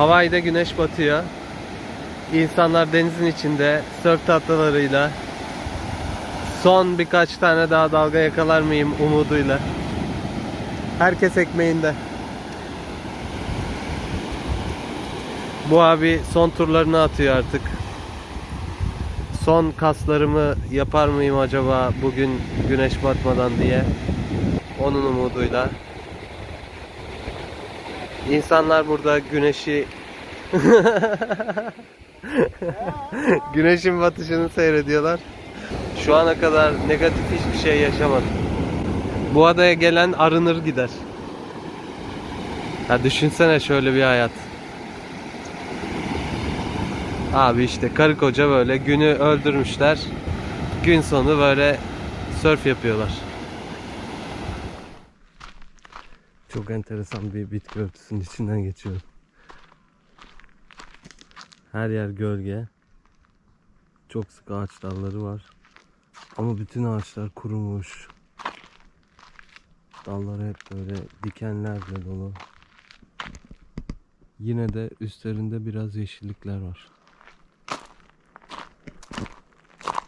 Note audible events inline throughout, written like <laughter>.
Hawaii'de güneş batıyor. İnsanlar denizin içinde sörf tatlılarıyla son birkaç tane daha dalga yakalar mıyım umuduyla. Herkes ekmeğinde. Bu abi son turlarını atıyor artık. Son kaslarımı yapar mıyım acaba bugün güneş batmadan diye. Onun umuduyla. İnsanlar burada güneşi <laughs> Güneşin batışını seyrediyorlar. Şu ana kadar negatif hiçbir şey yaşamadım. Bu adaya gelen arınır gider. Ya düşünsene şöyle bir hayat. Abi işte karı koca böyle günü öldürmüşler. Gün sonu böyle surf yapıyorlar. Çok enteresan bir bitki örtüsünün içinden geçiyorum. Her yer gölge. Çok sık ağaç dalları var. Ama bütün ağaçlar kurumuş. Dalları hep böyle dikenlerle dolu. Yine de üstlerinde biraz yeşillikler var.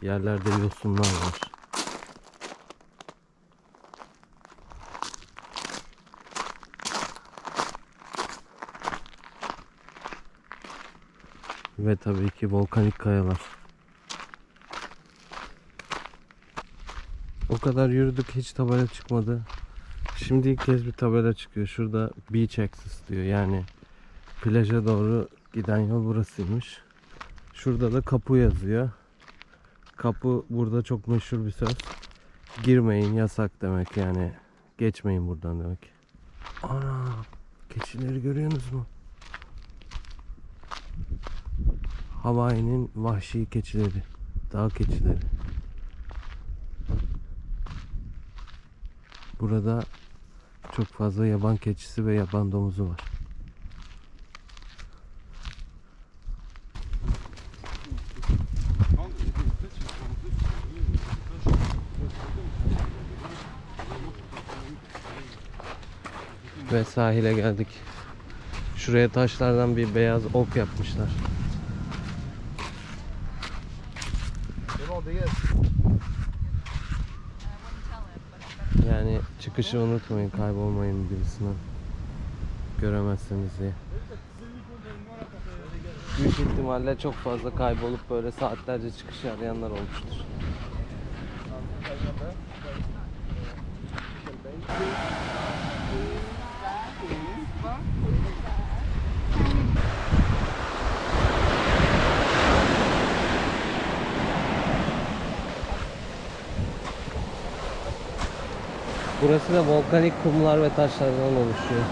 Yerlerde yosunlar var. Ve tabii ki volkanik kayalar. O kadar yürüdük hiç tabela çıkmadı. Şimdi ilk kez bir tabela çıkıyor. Şurada beach access diyor. Yani plaja doğru giden yol burasıymış. Şurada da kapı yazıyor. Kapı burada çok meşhur bir söz. Girmeyin yasak demek yani. Geçmeyin buradan demek. Ana keçileri görüyorsunuz mu? Hawaii'nin vahşi keçileri. Dağ keçileri. Burada çok fazla yaban keçisi ve yaban domuzu var. Ve sahile geldik. Şuraya taşlardan bir beyaz ok yapmışlar. Yani çıkışı unutmayın, kaybolmayın birisinden. Göremezseniz diye. Büyük ihtimalle çok fazla kaybolup böyle saatlerce çıkış arayanlar olmuştur. Burası da volkanik kumlar ve taşlardan oluşuyor.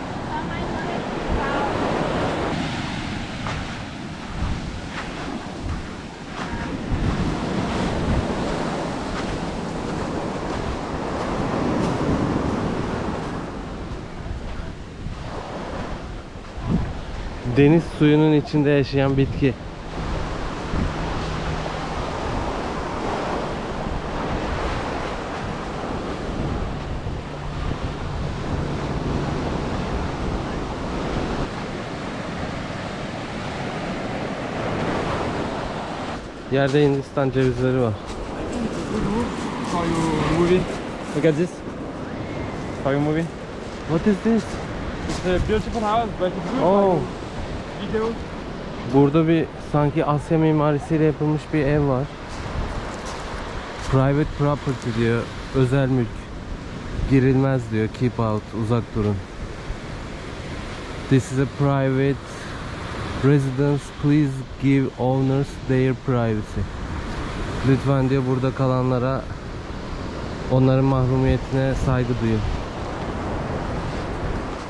Deniz suyunun içinde yaşayan bitki. Yerde Hindistan cevizleri var. for movie. Look at this. For your movie. What is this? It's a beautiful house, but it's good Oh. video. Burada bir sanki Asya mimarisiyle yapılmış bir ev var. Private property diyor. Özel mülk. Girilmez diyor. Keep out. Uzak durun. This is a private residence. Please give owners their privacy. Lütfen diyor burada kalanlara onların mahrumiyetine saygı duyun.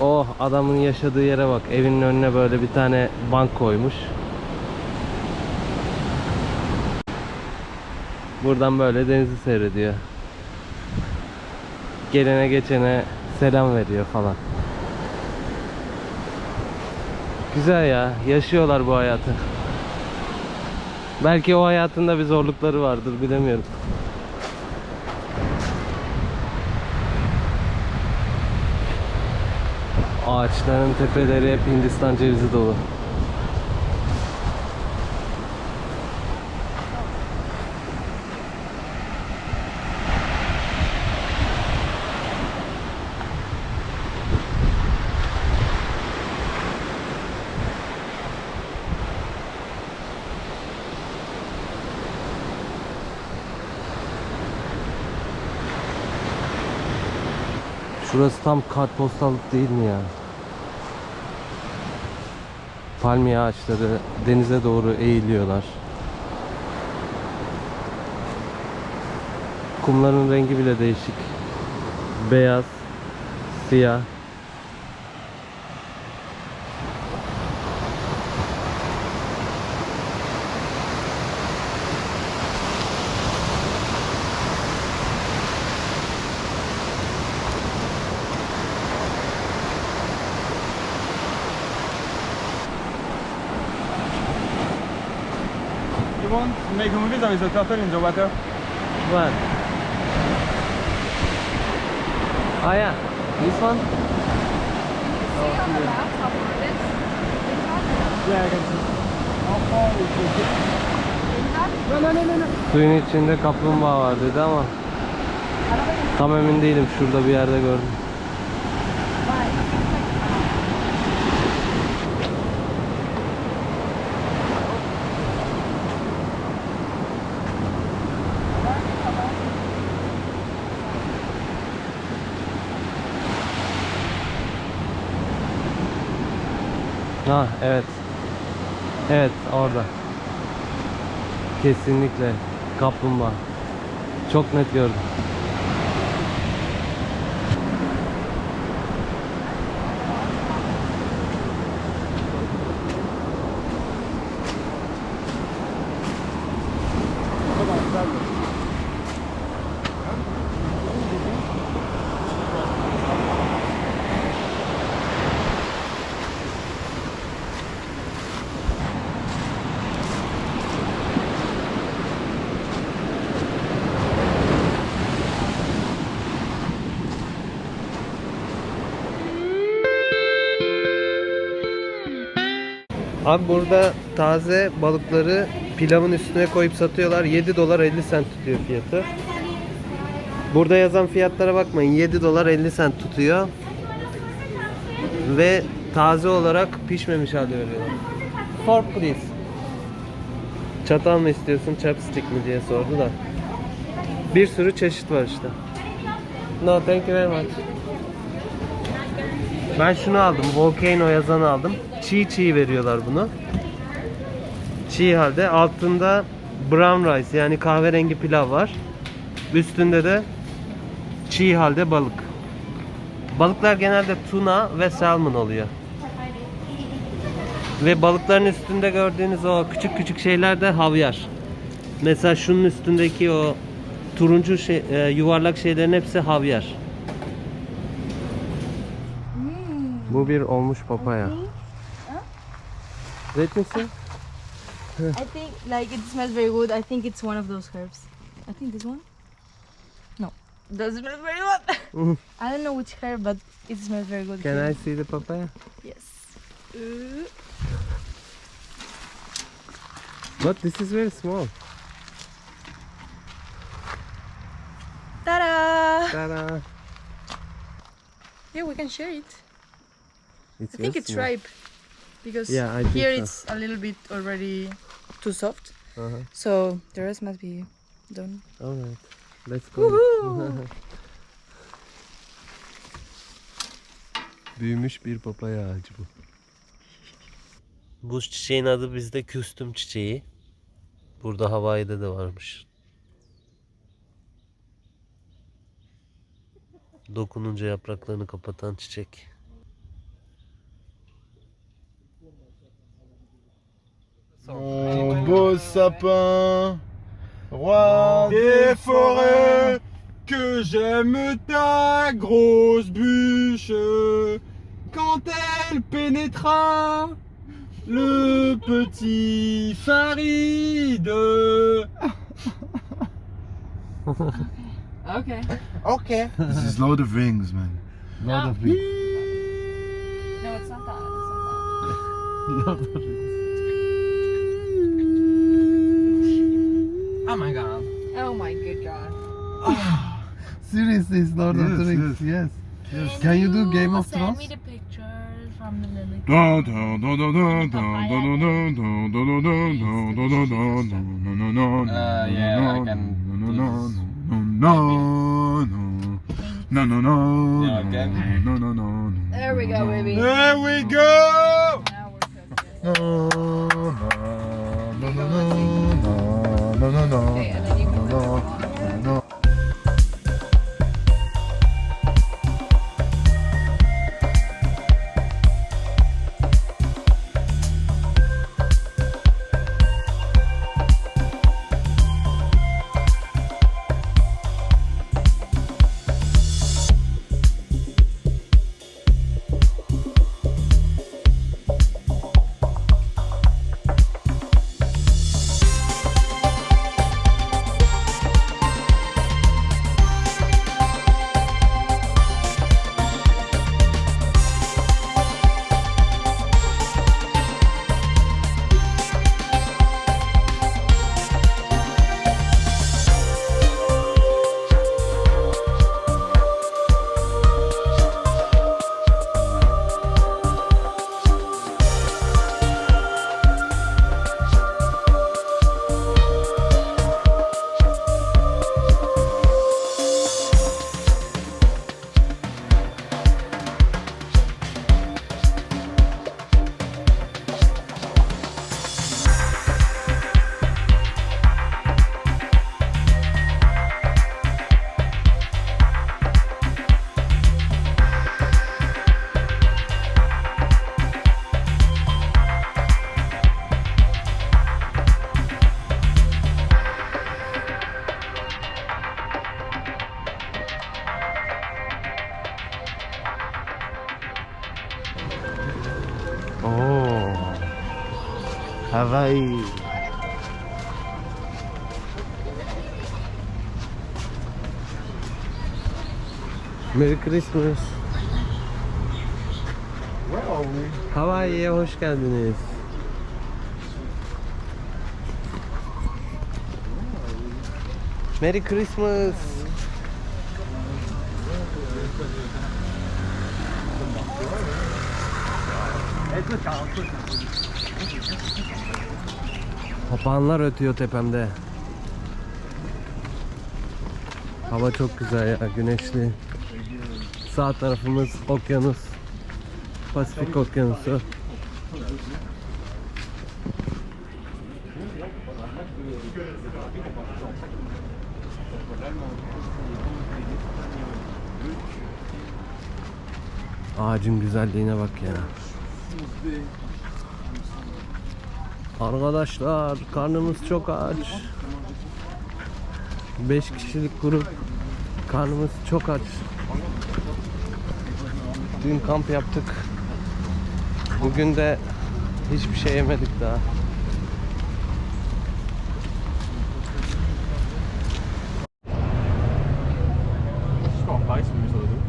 Oh adamın yaşadığı yere bak. Evinin önüne böyle bir tane bank koymuş. Buradan böyle denizi seyrediyor. Gelene geçene selam veriyor falan. Güzel ya. Yaşıyorlar bu hayatı. Belki o hayatında bir zorlukları vardır bilemiyorum. Ağaçların tepeleri hep Hindistan cevizi dolu. Şurası tam kartpostallık değil mi ya? Palmiye ağaçları denize doğru eğiliyorlar. Kumların rengi bile değişik. Beyaz, siyah. You want to make movies with the turtle in the water? Var. Ah yeah, this one. Yeah, I can see. How far is the No, no, no, no, no. Suyun içinde kaplumbağa var dedi ama tam emin değilim. Şurada bir yerde gördüm. Ha evet. Evet orada. Kesinlikle kaplumbağa. Çok net gördüm. Abi burada taze balıkları pilavın üstüne koyup satıyorlar. 7 dolar 50 sent tutuyor fiyatı. Burada yazan fiyatlara bakmayın. 7 dolar 50 sent tutuyor. Ve taze olarak pişmemiş halde veriyorlar. Fork please. Çatal mı istiyorsun, chopstick mi diye sordu da. Bir sürü çeşit var işte. No, thank you very much. Ben şunu aldım. Volcano yazanı aldım. Çiğ çiğ veriyorlar bunu. Çiğ halde. Altında brown rice yani kahverengi pilav var. Üstünde de çiğ halde balık. Balıklar genelde tuna ve salmon oluyor. Ve balıkların üstünde gördüğünüz o küçük küçük şeyler de havyar. Mesela şunun üstündeki o turuncu şey, e, yuvarlak şeylerin hepsi havyar. Bu bir olmuş papaya. Let me see. I think like it smells very good. I think it's one of those herbs. I think this one. No, Doesn't smell very good. Mhm. <laughs> I don't know which herb, but it smells very good. Can I see the papaya? Yes. Uh, But this is very small. Ta-da! Ta-da. Yeah, we can share it. It's I think it's small. ripe because Yeah, I think here so. it's a little bit already too soft. Uh-huh. So the rest must be done. Alright. Let's go. <laughs> Büyümüş bir papaya ağacı bu. Bu çiçeğin adı bizde küstüm çiçeği. Burada Hawaii'de de varmış. Dokununca yapraklarını kapatan çiçek. Mon beau sapin, roi des forêts, que j'aime ta grosse bûche. Quand elle pénétra le petit Farid. Okay. Okay. This is Lord of Rings, man. Lord of Rings. No, it's not that. It's not that. Seriously, it's Lord of the Rings. Yes. yes. Can you do Game of Thrones? Send me the pictures. No, no, no, no, no, no, no, no, no, no, no, no, no, no, no, no, no, no. No, no, no, no, no. No, no, no, no, no, no, no. There we go, baby. There we go. Now we're so good. No, no. Oo. Hawaii. Merry Christmas. Hawaii'ye hoş geldiniz. Merry Christmas. Papağanlar ötüyor tepemde. Hava çok güzel ya, güneşli. Sağ tarafımız okyanus. Pasifik okyanusu. Ağacın güzelliğine bak ya. Arkadaşlar karnımız çok aç. 5 kişilik grup karnımız çok aç. Dün kamp yaptık. Bugün de hiçbir şey yemedik daha. Skapa bajs, men vi sa det.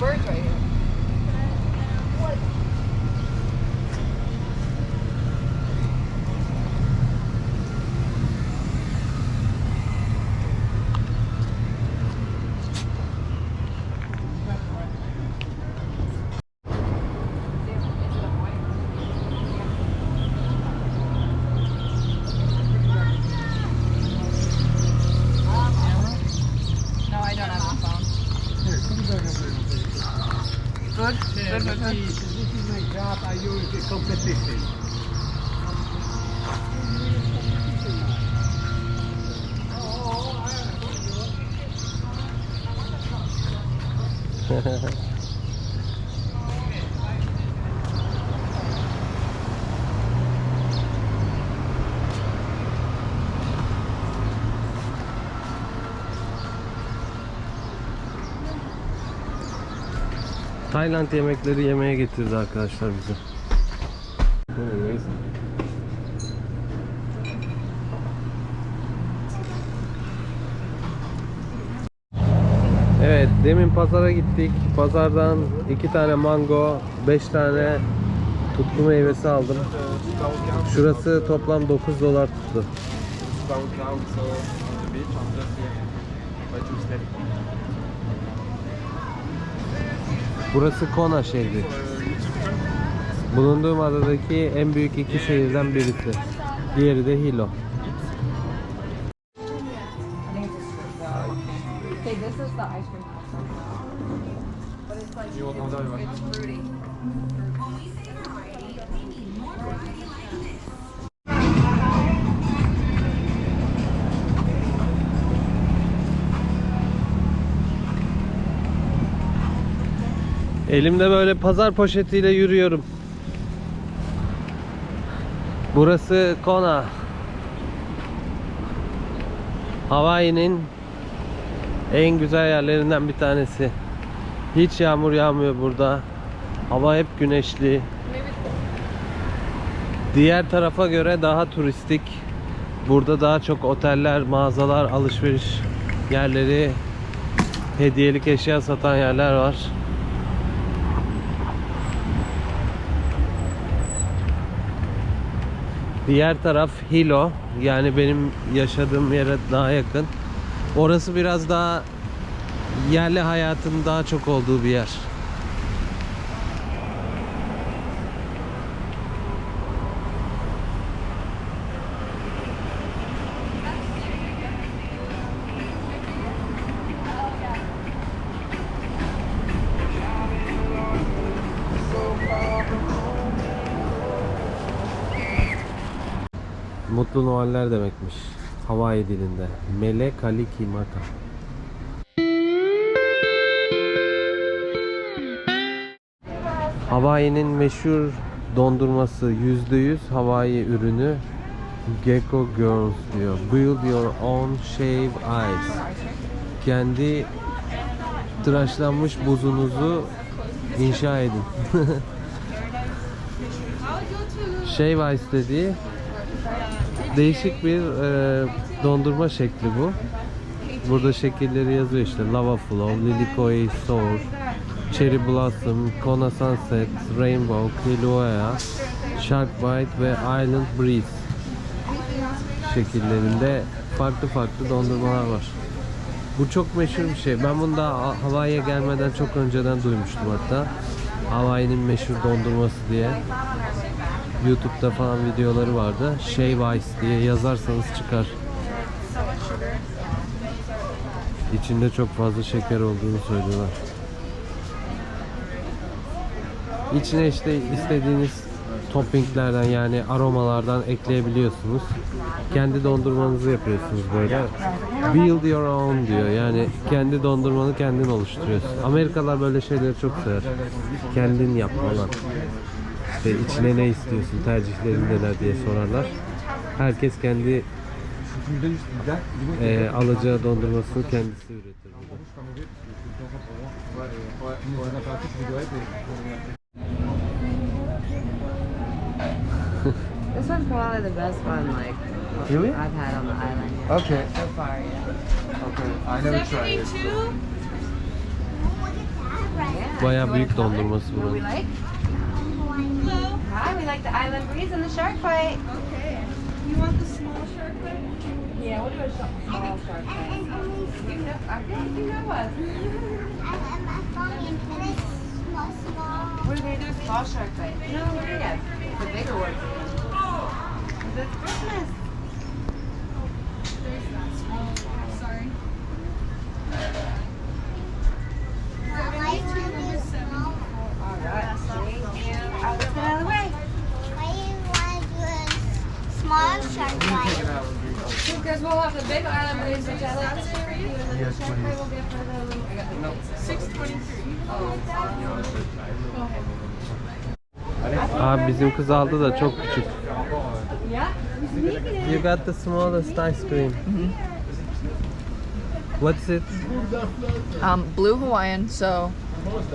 Birds right here. No, I don't have a phone. Good. Good, good, good. Tayland yemekleri yemeye getirdi arkadaşlar bizi. Evet, demin pazara gittik. Pazardan iki tane mango, beş tane tutku meyvesi aldım. Şurası toplam 9 dolar tuttu. Burası Kona şehri. Bulunduğum adadaki en büyük iki şehirden birisi. Diğeri de Hilo. Elimde böyle pazar poşetiyle yürüyorum. Burası Kona. Hawaii'nin en güzel yerlerinden bir tanesi. Hiç yağmur yağmıyor burada. Hava hep güneşli. Diğer tarafa göre daha turistik. Burada daha çok oteller, mağazalar, alışveriş yerleri, hediyelik eşya satan yerler var. Diğer taraf Hilo. Yani benim yaşadığım yere daha yakın. Orası biraz daha yerli hayatın daha çok olduğu bir yer. Mutlu Noeller demekmiş. Hawaii dilinde. Mele Kalikimaka. Hawaii'nin meşhur dondurması %100 Hawaii ürünü Gecko Girls diyor. Build your own shave ice. Kendi tıraşlanmış buzunuzu inşa edin. <laughs> shave ice dediği değişik bir e, dondurma şekli bu. Burada şekilleri yazıyor işte Lava Flow, Lilikoi Sour, Cherry Blossom, Kona Sunset, Rainbow, Kilauea, Shark Bite ve Island Breeze şekillerinde farklı farklı dondurmalar var. Bu çok meşhur bir şey. Ben bunu da Hawaii'ye gelmeden çok önceden duymuştum hatta. Hawaii'nin meşhur dondurması diye. YouTube'da falan videoları vardı. Shave Ice diye yazarsanız çıkar. İçinde çok fazla şeker olduğunu söylüyorlar. İçine işte istediğiniz toppinglerden yani aromalardan ekleyebiliyorsunuz. Kendi dondurmanızı yapıyorsunuz böyle. Build your own diyor. Yani kendi dondurmanı kendin oluşturuyorsun. Amerikalılar böyle şeyleri çok sever. Kendin yap falan. İşte içine ne istiyorsun, tercihlerin neler diye sorarlar. Herkes kendi e, alacağı dondurmasını kendisi üretir burada. One's probably the best one, like Really? I've had on the island yet. Okay. So far, yeah. Okay. I never tried it. yeah. Bayağı You büyük dondurması What we buranın. like? Hi, we like the island breeze and the shark fight. Okay. You want the small shark bite? Yeah, we'll do a small shark fight. You know, I think you know us. We're gonna do a small shark fight. No, we're gonna get the bigger one. Because. Abi bizim kız aldı da çok küçük. Yeah. You got the smallest ice cream. What's it? Um, blue Hawaiian, so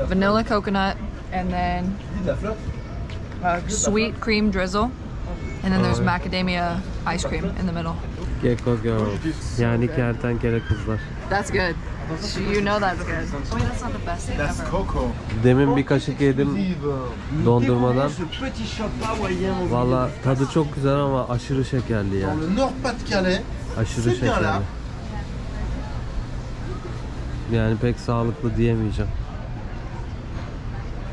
vanilla coconut, and then uh, sweet cream drizzle, and then there's macadamia ice cream in the middle. Gecko Girl. Yani kertenkele kızlar. That's good. You know that's good. I mean, that's not the best thing That's ever. Coco. Demin bir kaşık yedim dondurmadan. Valla tadı çok güzel ama aşırı şekerli ya. Aşırı şekerli. Yani pek sağlıklı diyemeyeceğim.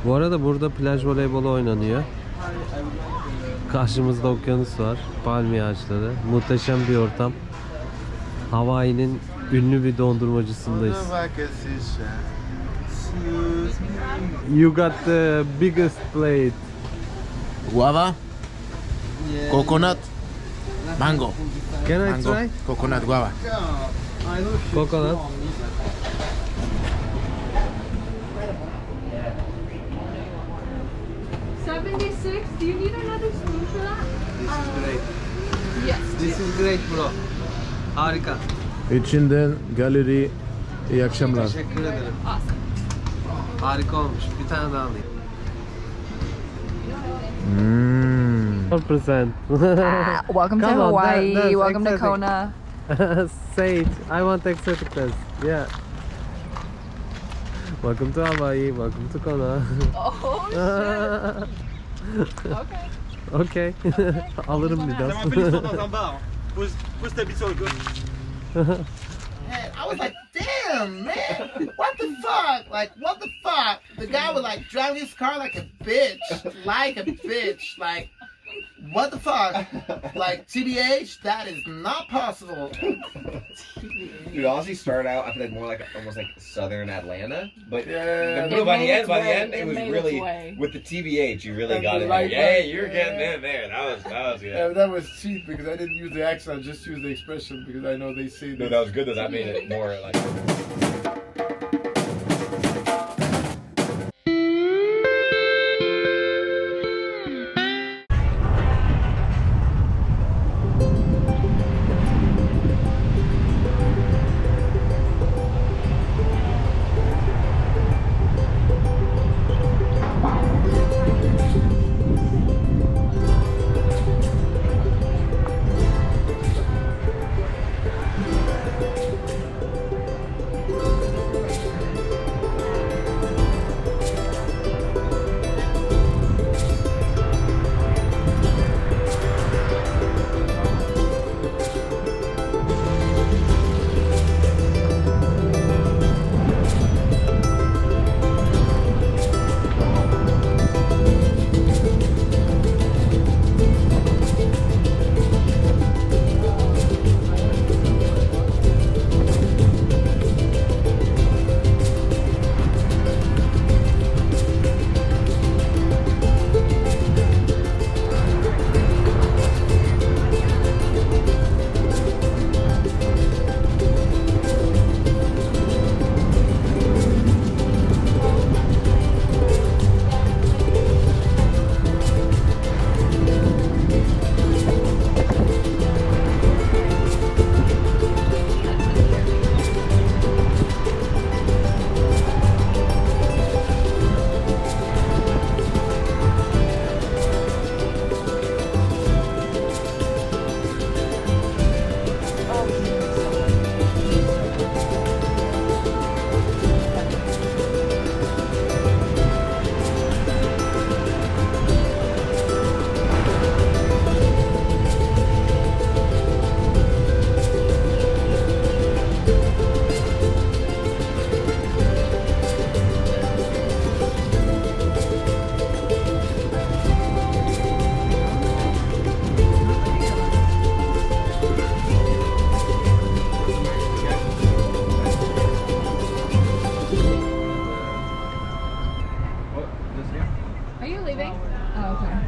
Bu arada burada plaj voleybolu oynanıyor. Karşımızda okyanus var. Palmiye ağaçları. Muhteşem bir ortam. Hawaii'nin ünlü bir dondurmacısındayız. You got the biggest plate. Guava. Coconut. Mango. Can I Mango. try? Coconut guava. Coconut. Seventy-six. Do you need another spoon for that? This is great bro. Harika. İçinden galeri iyi akşamlar. Teşekkür ederim. Harika olmuş. Bir tane daha alayım. Hmm. 100%. Welcome to Come on, that- Hawaii. that's Welcome to. Kona. <laughs> Say it. I want exotic test. Yeah. Welcome to Hawaii. Welcome to Kona. Oh shit. <laughs> okay. <laughs> okay. Alırım biraz. I was like, damn, man, what the fuck? Like, what the fuck? The guy was like driving his car like a bitch, like a bitch, like, what the fuck? <laughs> Like, TBH, that is not possible. Dude, honestly, started out I feel like more like almost like southern Atlanta, but Yeah, the, by the end, its by the end, it, It was really with the TBH. You really And got it. in right there. Yeah, way, you're getting in there. That was that was good. Yeah, that was cheap because I didn't use the accent, I just used the expression because I know they say No, that was good. Though that made it more like.